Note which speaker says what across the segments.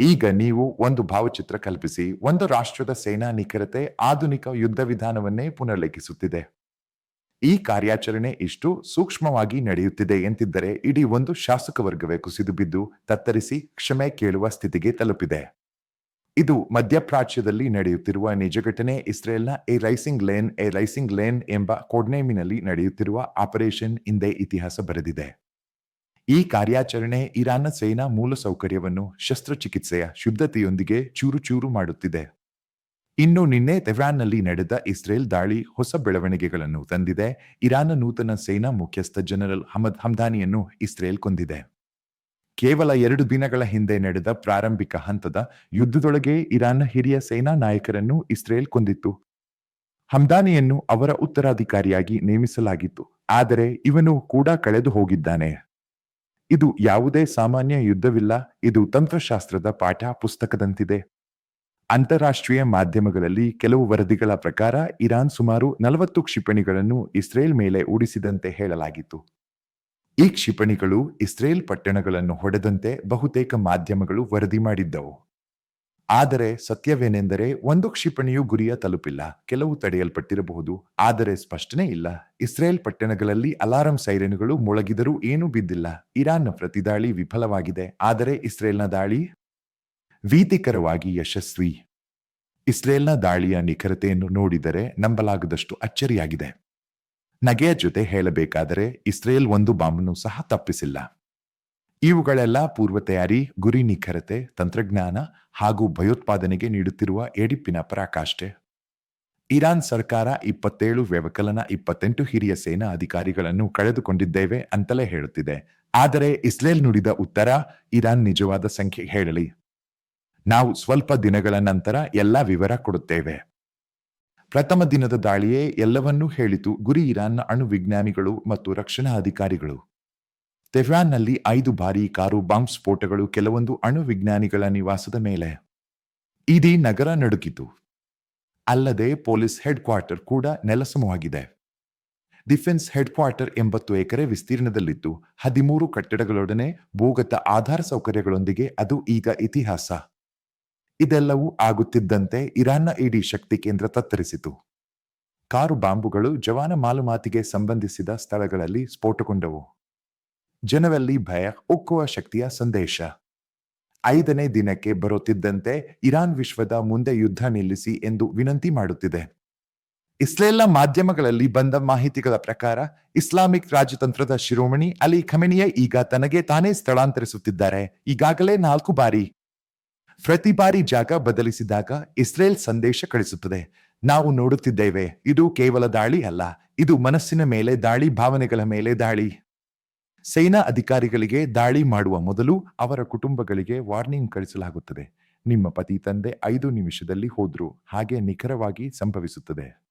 Speaker 1: ಈಗ ನೀವು ಒಂದು ಭಾವಚಿತ್ರ ಕಲ್ಪಿಸಿ, ಒಂದು ರಾಷ್ಟ್ರದ ಸೇನಾ ನಿಖರತೆ, ಆಧುನಿಕ ಯುದ್ಧ ವಿಧಾನವನ್ನೇ ಪುನರ್ಲೇಖಿಸುತ್ತಿದೆ ಈ ಕಾರ್ಯಾಚರಣೆ ಇಷ್ಟು ಸೂಕ್ಷ್ಮವಾಗಿ ನಡೆಯುತ್ತಿದೆ ಎಂತಿದ್ದರೆ ಇಡೀ ಒಂದು ಶಾಸಕ ವರ್ಗವೇ ಕುಸಿದು ಬಿದ್ದು, ತತ್ತರಿಸಿ ಕ್ಷಮೆ ಕೇಳುವ ಸ್ಥಿತಿಗೆ ತಲುಪಿದೆ. ಇದು ಮಧ್ಯಪ್ರಾಚ್ಯದಲ್ಲಿ ನಡೆಯುತ್ತಿರುವ ನಿಜ ಘಟನೆ, ಇಸ್ರೇಲ್ನ a rising lion, a rising lion ಎಂಬ ಕೋಡ್ನೇಮಿನಲ್ಲಿ ನಡೆಯುತ್ತಿರುವ ಆಪರೇಷನ್ ಹಿಂದೆ ಇತಿಹಾಸ ಬರೆದಿದೆ. ಈ ಕಾರ್ಯಾಚರಣೆ ಇರಾನ್ನ ಸೇನಾ ಮೂಲಸೌಕರ್ಯವನ್ನು ಶಸ್ತ್ರಚಿಕಿತ್ಸೆಯ ಶುದ್ಧತೆಯೊಂದಿಗೆ ಚೂರು ಚೂರು ಮಾಡುತ್ತಿದೆ. ಇನ್ನು ನಿನ್ನೆ ತೆಹ್ರಾನ್ನಲ್ಲಿ ನಡೆದ ಇಸ್ರೇಲ್ ದಾಳಿ ಹೊಸ ಬೆಳವಣಿಗೆಗಳನ್ನು ತಂದಿದೆ. ಇರಾನ್ನ ನೂತನ ಸೇನಾ ಮುಖ್ಯಸ್ಥ ಜನರಲ್ ಹಮದ್ ಹಮ್ದಾನಿಯನ್ನು ಇಸ್ರೇಲ್ ಕೊಂದಿದೆ. ಕೇವಲ ಎರಡು ದಿನಗಳ ಹಿಂದೆ ನಡೆದ ಪ್ರಾರಂಭಿಕ ಹಂತದ ಯುದ್ಧದೊಳಗೆ ಇರಾನ್ನ ಹಿರಿಯ ಸೇನಾ ನಾಯಕರನ್ನು ಇಸ್ರೇಲ್ ಕೊಂದಿತ್ತು. ಹಮ್ದಾನಿಯನ್ನು ಅವರ ಉತ್ತರಾಧಿಕಾರಿಯಾಗಿ ನೇಮಿಸಲಾಗಿತ್ತು. ಆದರೆ ಇವನು ಕೂಡ ಕಳೆದು ಹೋಗಿದ್ದಾನೆ. ಇದು ಯಾವುದೇ ಸಾಮಾನ್ಯ ಯುದ್ಧವಿಲ್ಲ, ಇದು ತಂತ್ರಶಾಸ್ತ್ರದ ಪಾಠ ಪುಸ್ತಕದಂತಿದೆ. ಅಂತಾರಾಷ್ಟ್ರೀಯ ಮಾಧ್ಯಮಗಳಲ್ಲಿ ಕೆಲವು ವರದಿಗಳ ಪ್ರಕಾರ ಇರಾನ್ ಸುಮಾರು ನಲವತ್ತು ಕ್ಷಿಪಣಿಗಳನ್ನು ಇಸ್ರೇಲ್ ಮೇಲೆ ಉಡಿಸಿದಂತೆ ಹೇಳಲಾಗಿತ್ತು. ಈ ಕ್ಷಿಪಣಿಗಳು ಇಸ್ರೇಲ್ ಪಟ್ಟಣಗಳನ್ನು ಹೊಡೆದಂತೆ ಬಹುತೇಕ ಮಾಧ್ಯಮಗಳು ವರದಿ ಮಾಡಿದ್ದವು. ಆದರೆ ಸತ್ಯವೇನೆಂದರೆ ಒಂದು ಕ್ಷಿಪಣಿಯು ಗುರಿಯ ತಲುಪಿಲ್ಲ, ಕೆಲವು ತಡೆಯಲ್ಪಟ್ಟಿರಬಹುದು, ಆದರೆ ಸ್ಪಷ್ಟನೆ ಇಲ್ಲ. ಇಸ್ರೇಲ್ ಪಟ್ಟಣಗಳಲ್ಲಿ ಅಲಾರಂ ಸೈರನ್ಗಳು ಮೊಳಗಿದರೂ ಏನೂ ಬಿದ್ದಿಲ್ಲ. ಇರಾನ್ನ ಪ್ರತಿದಾಳಿ ವಿಫಲವಾಗಿದೆ, ಆದರೆ ಇಸ್ರೇಲ್ನ ದಾಳಿ ವೀತಿಕರವಾಗಿ ಯಶಸ್ವಿ. ಇಸ್ರೇಲ್ನ ದಾಳಿಯ ನಿಖರತೆಯನ್ನು ನೋಡಿದರೆ ನಂಬಲಾಗದಷ್ಟು ಅಚ್ಚರಿಯಾಗಿದೆ. ನಗೆಯ ಜೊತೆ ಹೇಳಬೇಕಾದರೆ ಇಸ್ರೇಲ್ ಒಂದು ಬಾಂಬನ್ನು ಸಹ ತಪ್ಪಿಸಿಲ್ಲ. ಇವುಗಳೆಲ್ಲ ಪೂರ್ವ ತಯಾರಿ ಗುರಿ ನಿಖರತೆ, ತಂತ್ರಜ್ಞಾನ ಹಾಗೂ ಭಯೋತ್ಪಾದನೆಗೆ ನೀಡುತ್ತಿರುವ ಎಡಿಪಿನ ಪರಾಕಾಷ್ಠೆ ಇರಾನ್ ಸರ್ಕಾರ ಇಪ್ಪತ್ತೇಳು, ವ್ಯವಕಲನ ಇಪ್ಪತ್ತೆಂಟು ಹಿರಿಯ ಸೇನಾ ಅಧಿಕಾರಿಗಳನ್ನು ಕಳೆದುಕೊಂಡಿದ್ದೇವೆ ಅಂತಲೇ ಹೇಳುತ್ತಿದೆ. ಆದರೆ ಇಸ್ರೇಲ್ ನುಡಿದ ಉತ್ತರ, ಇರಾನ್ ನಿಜವಾದ ಸಂಖ್ಯೆ ಹೇಳಲಿ. ನಾವು ಸ್ವಲ್ಪ ದಿನಗಳ ನಂತರ ಎಲ್ಲ ವಿವರ ಕೊಡುತ್ತೇವೆ. ಪ್ರಥಮ ದಿನದ ದಾಳಿಯೇ ಎಲ್ಲವನ್ನೂ ಹೇಳಿತು ಗುರಿ ಇರಾನ್ನ ಅಣು ವಿಜ್ಞಾನಿಗಳು ಮತ್ತು ರಕ್ಷಣಾ ಅಧಿಕಾರಿಗಳು ತೆಹ್ರಾನ್ನಲ್ಲಿ ಐದು ಬಾರಿ ಕಾರು ಬಾಂಬ್ ಸ್ಫೋಟಗಳು ಕೆಲವೊಂದು ಅಣು ವಿಜ್ಞಾನಿಗಳ ನಿವಾಸದ ಮೇಲೆ. ಇಡೀ ನಗರ ನಡುಗಿತು. ಅಲ್ಲದೆ ಪೊಲೀಸ್ ಹೆಡ್ ಕ್ವಾರ್ಟರ್ ಕೂಡ ನೆಲಸಮವಾಗಿದೆ. ಡಿಫೆನ್ಸ್ ಹೆಡ್ ಕ್ವಾರ್ಟರ್ ಎಂಬತ್ತು ಎಕರೆ ವಿಸ್ತೀರ್ಣದಲ್ಲಿದ್ದು, ಹದಿಮೂರು ಕಟ್ಟಡಗಳೊಡನೆ ಭೂಗತ ಆಧಾರ ಸೌಕರ್ಯಗಳೊಂದಿಗೆ ಅದು ಈಗ ಇತಿಹಾಸ. ಇದೆಲ್ಲವೂ ಆಗುತ್ತಿದ್ದಂತೆ ಇರಾನ್ನ ಇಡೀ ಶಕ್ತಿ ಕೇಂದ್ರ ತತ್ತರಿಸಿತು. ಕಾರು ಬಾಂಬುಗಳು ಜವಾನ ಮಾಲುಮಾತಿಗೆ ಸಂಬಂಧಿಸಿದ ಸ್ಥಳಗಳಲ್ಲಿ ಸ್ಫೋಟಗೊಂಡವು. ಜನರಲ್ಲಿ ಭಯ, ಒಕ್ಕುವ ಶಕ್ತಿಯ ಸಂದೇಶ. ಐದನೇ ದಿನಕ್ಕೆ ಬರುತ್ತಿದ್ದಂತೆ ಇರಾನ್ ವಿಶ್ವದ ಮುಂದೆ ಯುದ್ಧ ನಿಲ್ಲಿಸಿ ಎಂದು ವಿನಂತಿ ಮಾಡುತ್ತಿದೆ. ಇಸ್ರೇಲ್ನ ಮಾಧ್ಯಮಗಳಲ್ಲಿ ಬಂದ ಮಾಹಿತಿಗಳ ಪ್ರಕಾರ, ಇಸ್ಲಾಮಿಕ್ ರಾಜತಂತ್ರದ ಶಿರೋಮಣಿ ಅಲಿ ಖಮೆನಿಯ ಈಗ ತನಗೆ ತಾನೇ ಸ್ಥಳಾಂತರಿಸುತ್ತಿದ್ದಾರೆ. ಈಗಾಗಲೇ ನಾಲ್ಕು ಬಾರಿ. ಪ್ರತಿ ಬಾರಿ ಜಾಗ ಬದಲಿಸಿದಾಗ ಇಸ್ರೇಲ್ ಸಂದೇಶ ಕಳಿಸುತ್ತದೆ. ನಾವು ನೋಡುತ್ತಿದ್ದೇವೆ, ಇದು ಕೇವಲ ದಾಳಿ ಅಲ್ಲ, ಇದು ಮನಸ್ಸಿನ ಮೇಲೆ ದಾಳಿ, ಭಾವನೆಗಳ ಮೇಲೆ ದಾಳಿ. ಸೇನಾ ಅಧಿಕಾರಿಗಳಿಗೆ ದಾಳಿ ಮಾಡುವ ಮೊದಲು ಅವರ ಕುಟುಂಬಗಳಿಗೆ ವಾರ್ನಿಂಗ್ ಕಳಿಸಲಾಗುತ್ತದೆ. ನಿಮ್ಮ ಪತಿ ತಂದೆ ಐದು ನಿಮಿಷದಲ್ಲಿ ಹೋದ್ರು, ಹಾಗೆ ನಿಖರವಾಗಿ ಸಂಭವಿಸುತ್ತದೆ.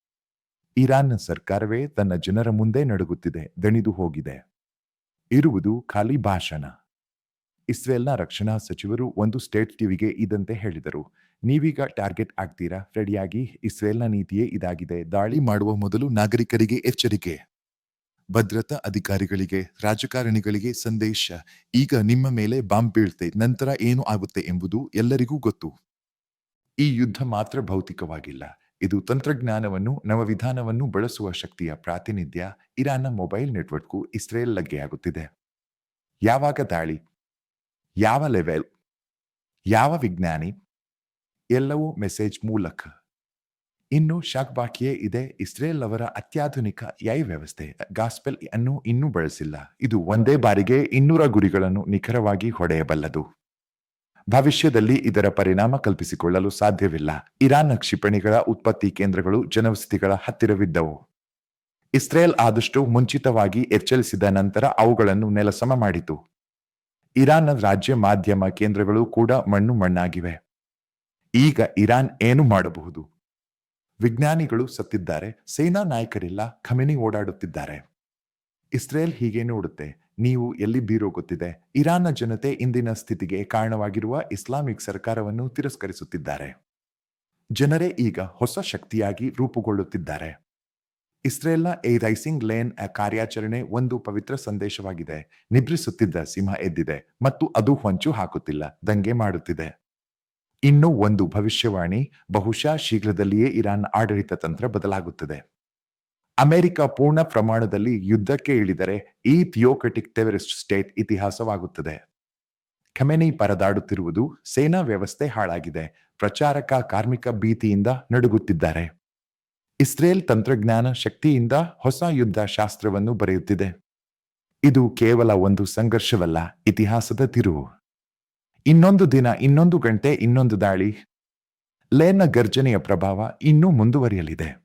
Speaker 1: ಇರಾನ್ ಸರ್ಕಾರವೇ ತನ್ನ ಜನರ ಮುಂದೆ ನಡುಗುತ್ತಿದೆ, ದಣಿದು ಹೋಗಿದೆ. ಇರುವುದು ಖಾಲಿ ಭಾಷಣ. ಇಸ್ರೇಲ್ನ ರಕ್ಷಣಾ ಸಚಿವರು ಒಂದು ಸ್ಟೇಟ್ ಟಿವಿಗೆ ಇದಂತೆ ಹೇಳಿದರು. ನೀವೀಗ ಟಾರ್ಗೆಟ್ ಆಗ್ತೀರಾ? ರೆಡಿಯಾಗಿ ಇಸ್ರೇಲ್ನ ನೀತಿಯೇ ಇದಾಗಿದೆ. ದಾಳಿ ಮಾಡುವ ಮೊದಲು ನಾಗರಿಕರಿಗೆ ಎಚ್ಚರಿಕೆ. ಭದ್ರತಾ ಅಧಿಕಾರಿಗಳಿಗೆ, ರಾಜಕಾರಣಿಗಳಿಗೆ ಸಂದೇಶ. ಈಗ ನಿಮ್ಮ ಮೇಲೆ ಬಾಂಬ್ ಬೀಳ್ತೆ, ನಂತರ ಏನು ಆಗುತ್ತೆ ಎಂಬುದು ಎಲ್ಲರಿಗೂ ಗೊತ್ತು. ಈ ಯುದ್ಧ ಮಾತ್ರ ಭೌತಿಕವಾಗಿಲ್ಲ. ಇದು ತಂತ್ರಜ್ಞಾನವನ್ನು, ನವವಿಧಾನವನ್ನು ಬಳಸುವ ಶಕ್ತಿಯ ಪ್ರಾತಿನಿಧ್ಯ. ಇರಾನ್ನ ಮೊಬೈಲ್ ನೆಟ್ವರ್ಕ್ಗೂ ಇಸ್ರೇಲ್ ಲಗ್ಗೆಯಾಗುತ್ತಿದೆ ಯಾವಾಗ ದಾಳಿ? ಯಾವ ಲೆವೆಲ್? ಯಾವ ವಿಜ್ಞಾನಿ? ಎಲ್ಲವೂ ಮೆಸೇಜ್ ಮೂಲಕ. ಇನ್ನು ಶಾಕ್ ಬಾಕಿಯೇ ಇದೆ. ಇಸ್ರೇಲ್ ಅವರ ಅತ್ಯಾಧುನಿಕ ಯೈ ವ್ಯವಸ್ಥೆ, ಗಾಸ್ಪೆಲ್ ಅನ್ನು ಇನ್ನೂ ಬಳಸಿಲ್ಲ. ಇದು ಒಂದೇ ಬಾರಿಗೆ ಇನ್ನೂರ ಗುರಿಗಳನ್ನು ನಿಖರವಾಗಿ ಹೊಡೆಯಬಲ್ಲದು. ಭವಿಷ್ಯದಲ್ಲಿ ಇದರ ಪರಿಣಾಮ ಕಲ್ಪಿಸಿಕೊಳ್ಳಲು ಸಾಧ್ಯವಿಲ್ಲ. ಇರಾನ್ನ ಕ್ಷಿಪಣಿಗಳ ಉತ್ಪತ್ತಿ ಕೇಂದ್ರಗಳು ಜನವಸತಿಗಳ ಹತ್ತಿರವಿದ್ದವು. ಇಸ್ರೇಲ್ ಆದಷ್ಟು ಮುಂಚಿತವಾಗಿ ಎಚ್ಚರಿಸಿದ ನಂತರ ಅವುಗಳನ್ನು ನೆಲಸಮ ಮಾಡಿತು. ಇರಾನ್ನ ರಾಜ್ಯ ಮಾಧ್ಯಮ ಕೇಂದ್ರಗಳು ಕೂಡ ಮಣ್ಣು ಮಣ್ಣಾಗಿವೆ. ಈಗ ಇರಾನ್ ಏನು ಮಾಡಬಹುದು? ವಿಜ್ಞಾನಿಗಳು ಸತ್ತಿದ್ದಾರೆ, ಸೇನಾ ನಾಯಕರಿಲ್ಲ, ಖಮೆನಿ ಓಡಾಡುತ್ತಿದ್ದಾರೆ. ಇಸ್ರೇಲ್ ಹೀಗೆ ನೋಡುತ್ತೆ, ನೀವು ಎಲ್ಲಿ ಬೀರೋ ಗೊತ್ತಿದೆ? ಇರಾನ್ನ ಜನತೆ ಇಂದಿನ ಸ್ಥಿತಿಗೆ ಕಾರಣವಾಗಿರುವ ಇಸ್ಲಾಮಿಕ್ ಸರ್ಕಾರವನ್ನು ತಿರಸ್ಕರಿಸುತ್ತಿದ್ದಾರೆ. ಜನರೇ ಈಗ ಹೊಸ ಶಕ್ತಿಯಾಗಿ ರೂಪುಗೊಳ್ಳುತ್ತಿದ್ದಾರೆ. ಇಸ್ರೇಲ್ನ ಎ ರೈಸಿಂಗ್ ಲೇನ್ ಕಾರ್ಯಾಚರಣೆ ಒಂದು ಪವಿತ್ರ ಸಂದೇಶವಾಗಿದೆ. ನಿಬ್ರಿಸುತ್ತಿದ್ದ ಸಿಂಹ ಎದ್ದಿದೆ, ಮತ್ತು ಅದು ಹೊಂಚು ಹಾಕುತ್ತಿಲ್ಲ, ದಂಗೆ ಮಾಡುತ್ತಿದೆ. ಇನ್ನು ಒಂದು ಭವಿಷ್ಯವಾಣಿ, ಬಹುಶಃ ಶೀಘ್ರದಲ್ಲಿಯೇ ಇರಾನ್ ಆಡಳಿತ ತಂತ್ರ ಬದಲಾಗುತ್ತದೆ. ಅಮೆರಿಕ ಪೂರ್ಣ ಪ್ರಮಾಣದಲ್ಲಿ ಯುದ್ಧಕ್ಕೆ ಇಳಿದರೆ ಈ ಥಿಯೋಕ್ರೆಟಿಕ್ ಟೆರರಿಸ್ಟ್ ಸ್ಟೇಟ್ ಇತಿಹಾಸವಾಗುತ್ತದೆ. ಖಮೆನಿ ಪರದಾಡುತ್ತಿರುವುದು ಸೇನಾ ವ್ಯವಸ್ಥೆ ಹಾಳಾಗಿದೆ, ಪ್ರಚಾರಕ ಕಾರ್ಮಿಕ ಭೀತಿಯಿಂದ ನಡುಗುತ್ತಿದ್ದಾರೆ. ಇಸ್ರೇಲ್ ತಂತ್ರಜ್ಞಾನ ಶಕ್ತಿಯಿಂದ ಹೊಸ ಯುದ್ಧ ಶಾಸ್ತ್ರವನ್ನು ಬರೆಯುತ್ತಿದೆ. ಇದು ಕೇವಲ ಒಂದು ಸಂಘರ್ಷವಲ್ಲ, ಇತಿಹಾಸದ ತಿರುವು. ಇನ್ನೊಂದು ದಿನ ಇನ್ನೊಂದು ಗಂಟೆ ಇನ್ನೊಂದು ದಾಳಿ. ಲೇನ ಗರ್ಜನೆಯ ಪ್ರಭಾವ ಇನ್ನೂ ಮುಂದುವರಿಯಲಿದೆ.